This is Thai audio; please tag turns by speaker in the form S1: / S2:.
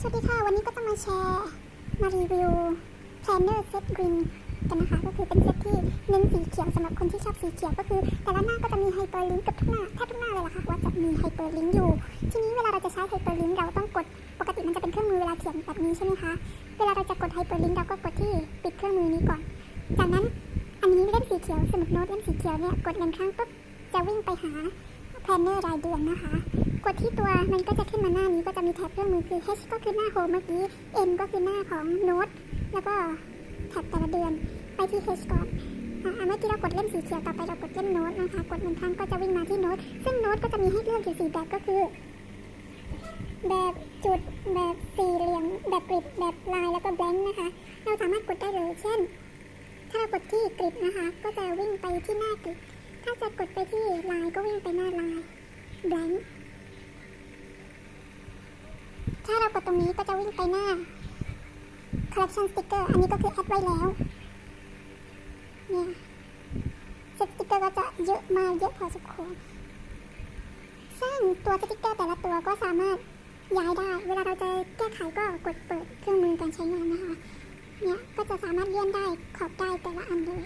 S1: สวัสดีค่ะ วันนี้ก็จะมาแชร์ มารีวิว Planner Set Green กันนะคะ ก็คือเป็นเซตที่เน้นสีเขียวสำหรับคนที่ชอบสีเขียวก็คือ แต่ละหน้าก็จะมีไฮเปอร์ลิงก์กับทุกหน้าแทบทุกหน้าเลยล่ะค่ะว่าจะมีไฮเปอร์ลิงก์อยู่ ทีนี้เวลาเราจะใช้ไฮเปอร์ลิงก์เราต้องกด ปกติมันจะเป็นเครื่องมือเวลาเขียนแบบนี้ใช่ไหมคะ เวลาเราจะกดไฮเปอร์ลิงก์เราก็กดที่ปิดเครื่องมือนี้ก่อน จากนั้นอันนี้เล่มสีเขียวสมุดโน้ตเล่มสีเขียวเนี่ยกดหนึ่งครั้งปุ๊บจะวิ่งไปหา Planner รายเดือนนะคะ กดที่ตัวมันก็จะขึ้นมาหน้านี้ก็จะมีแท็บเครื่องมือคือ H ก็คือหน้าโฮมเมื่อกี้ M ก็คือหน้าของโน้ตแล้วก็แท็บแต่ละเดือนไปที่ H ก่อนอ่าเมื่อกี้เรากดเล่มสีเขียวต่อไปเรากดเล่มโน้ตนะคะกดหนึ่งครั้งก็จะวิ่งมาที่โน้ตซึ่งโน้ตก็จะมีให้เลือกอยู่สี่แบบก็คือ แบบจุดแบบสี่เหลี่ยมแบบกริดแบบลายแล้วก็แบงค์นะคะ เราสามารถกดได้เลยเช่น ถ้าเรากดที่กริดนะคะ ก็จะวิ่งไปที่หน้ากริดถ้าจะกดไปที่ลายก็วิ่งไปหน้าลาย blank ถ้าเรากด ตรงนี้ก็จะวิ่งไปหน้า collection sticker อันนี้ก็คือแอดไว้แล้ว เนี่ยสติกเกอร์ก็จะเยอะมากเยอะพอสมควรซึ่งตัวสติกเกอร์แต่ละตัวก็สามารถย้ายได้ เวลาเราจะแก้ไขก็กดเปิดเครื่องมือการใช้งานนะคะ เนี่ยก็จะสามารถเลื่อนได้ขอบได้แต่ละอันเลย